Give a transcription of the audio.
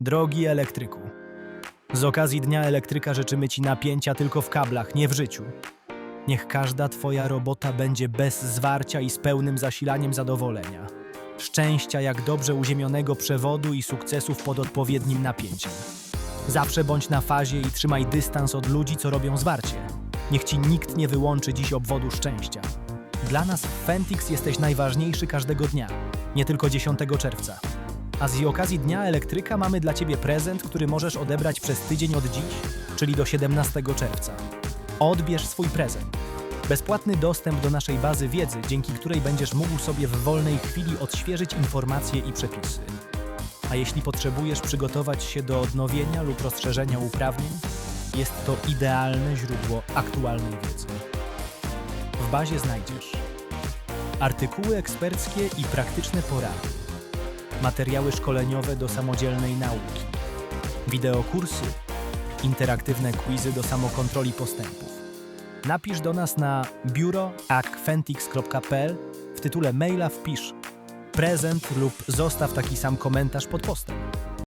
Drogi elektryku, z okazji Dnia Elektryka życzymy Ci napięcia tylko w kablach, nie w życiu. Niech każda Twoja robota będzie bez zwarcia i z pełnym zasilaniem zadowolenia. Szczęścia jak dobrze uziemionego przewodu i sukcesów pod odpowiednim napięciem. Zawsze bądź na fazie i trzymaj dystans od ludzi, co robią zwarcie. Niech Ci nikt nie wyłączy dziś obwodu szczęścia. Dla nas w Fentix jesteś najważniejszy każdego dnia, nie tylko 10 czerwca. A z okazji Dnia Elektryka mamy dla Ciebie prezent, który możesz odebrać przez tydzień od dziś, czyli do 17 czerwca. Odbierz swój prezent. Bezpłatny dostęp do naszej bazy wiedzy, dzięki której będziesz mógł sobie w wolnej chwili odświeżyć informacje i przepisy. A jeśli potrzebujesz przygotować się do odnowienia lub rozszerzenia uprawnień, jest to idealne źródło aktualnej wiedzy. W bazie znajdziesz artykuły eksperckie i praktyczne porady, materiały szkoleniowe do samodzielnej nauki, wideokursy, interaktywne quizy do samokontroli postępów. Napisz do nas na biuro.fentix.pl w tytule maila wpisz prezent lub zostaw taki sam komentarz pod postem.